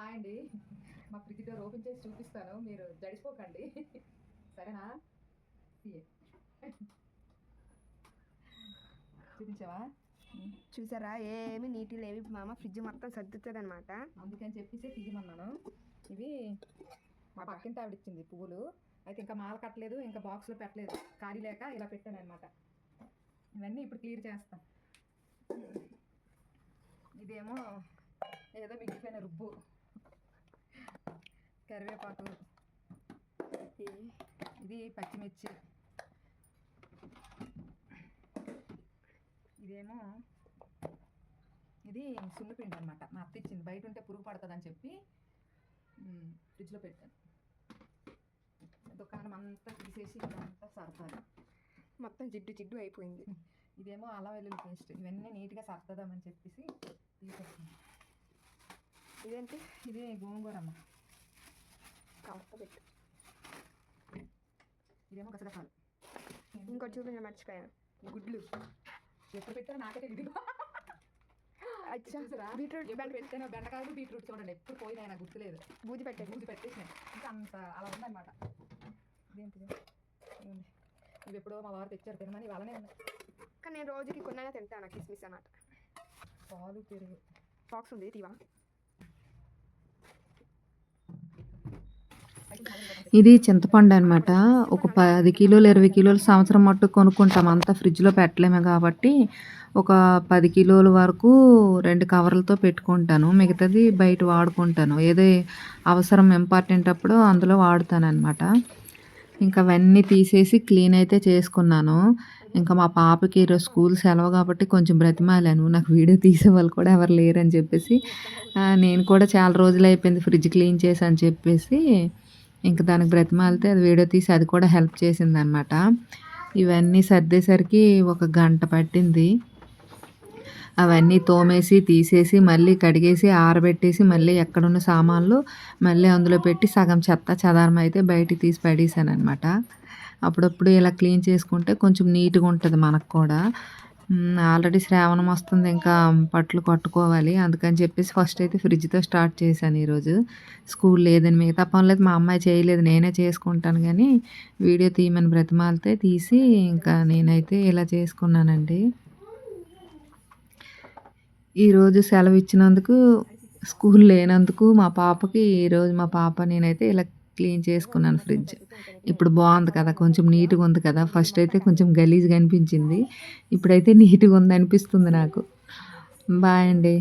Hi అండి. మా fridge door open చేసి చూపిస్తాను. మీరు జడిసిపోకండి. సరేనా. చూపించావా? చూసారా? ఏమి నీటి లేవి మామ ఫ్రిడ్జ్ మొత్తం సర్దుతుంది అనమాట అందుకని చెప్పేసి తీయమన్నాను. ఇవి మా పక్కింటి ఆవిడ ఇచ్చింది పువ్వులు. అయితే ఇంకా మాల కట్టలేదు ఇంకా బాక్స్లో పెట్టలేదు. ఖాళీ లేక ఇలా పెట్టాను అనమాట ఇవన్నీ ఇప్పుడు క్లియర్ చేస్తాం. ఇదేమో ఏదో మిగిలిపోయిన రుబ్బు. కరివేపాకు. ఇది పచ్చిమిర్చి. ఇదేమో ఇది సున్నపిండి అనమాట మా అత్త ఇచ్చింది. బయట ఉంటే పురుగు పడుతుందని చెప్పి ఫ్రిడ్జ్లో పెట్టాను. దుకాణం అంతా తీసేసి ఇదంతా సరదాలి. మొత్తం జిడ్డు జిడ్డు అయిపోయింది. ఇదేమో అల్లం వెల్లుల్లి పేస్ట్. ఇవన్నీ నీట్గా సర్దదామని చెప్పేసి తీసుకొచ్చింది ఇదేంటి? ఇది గోంగూర అమ్మ. పెట్టు ఇదేమో గసగసాలు. ఇంకోటి చూపించ మర్చిపోయాను. గుడ్లు ఎప్పుడు పెట్టానో నాకే తెలియదు అచ్చా చూసారా? బీట్రూట్ పెట్టానో బెండకాయలు బీట్రూట్ చూడండి. ఎప్పుడు పోయినా నాకు గుర్తులేదు. బూజి పెట్టేది బూజు పెట్టేసిన ఇంకా అంత అలా ఉందన్నమాట. ఇదేంటిది. ఇవి ఎప్పుడో మా వారు తెచ్చారు తినమని వాళ్ళనే ఉన్నాయి. కానీ నేను రోజుకి కొన్నైనా తింటాను కిస్మిస్ అన్నమాట. పాలు పెరుగు. బాక్స్ ఉంది తీవా? ఇది చింతపండు అనమాట ఒక పది కిలోలు ఇరవై కిలోలు సంవత్సరం మట్టు కొనుక్కుంటాం. అంతా ఫ్రిడ్జ్లో పెట్టలేము కాబట్టి ఒక పది కిలోల వరకు రెండు కవర్లతో పెట్టుకుంటాను. మిగతాది బయట వాడుకుంటాను. ఏదో అవసరం ఇంపార్టెంట్ అప్పుడు అందులో వాడుతాను అనమాట ఇంకా అవన్నీ తీసేసి క్లీన్ అయితే చేసుకున్నాను. ఇంకా మా పాపకి ఈరోజు స్కూల్ సెలవు కాబట్టి కొంచెం బ్రతిమాలాను. నాకు వీడియో తీసే వాళ్ళు కూడా ఎవరు లేరని చెప్పేసి నేను కూడా చాలా రోజులు అయిపోయింది ఫ్రిడ్జ్ క్లీన్ చేసి అని చెప్పేసి ఇంకా దానికి బ్రతిమాలితే అది వీడియో తీసి అది కూడా హెల్ప్ చేసింది అనమాట ఇవన్నీ సర్దేసరికి ఒక గంట పట్టింది. అవన్నీ తోమేసి తీసేసి మళ్ళీ కడిగేసి ఆరబెట్టేసి మళ్ళీ ఎక్కడున్న సామాన్లు మళ్ళీ అందులో పెట్టి సగం చెత్త చదారం అయితే బయటికి తీసి పడేసాను అనమాట అప్పుడప్పుడు ఇలా క్లీన్ చేసుకుంటే కొంచెం నీట్గా ఉంటుంది మనకు కూడా. ఆల్రెడీ శ్రావణం వస్తుంది ఇంకా పట్లు కట్టుకోవాలి. అందుకని చెప్పేసి ఫస్ట్ అయితే ఫ్రిడ్జ్తో స్టార్ట్ చేశాను ఈరోజు. స్కూల్ లేదని మిగతా పనులేదు మా అమ్మాయి చేయలేదు నేనే చేసుకుంటాను కానీ వీడియో తీయమని బ్రతిమాలితే తీసి ఇంకా నేనైతే ఇలా చేసుకున్నానండి. ఈరోజు సెలవు ఇచ్చినందుకు స్కూల్ లేనందుకు మా పాపకి ఈరోజు మా పాప నేనైతే ఇలా క్లీన్ చేసుకున్నాను ఫ్రిడ్జ్. ఇప్పుడు బాగుంది కదా కొంచెం నీట్గా ఉంది కదా. ఫస్ట్ అయితే కొంచెం గలీజ్గా అనిపించింది. ఇప్పుడైతే నీట్గా ఉంది అనిపిస్తుంది నాకు. బాయ్ అండి.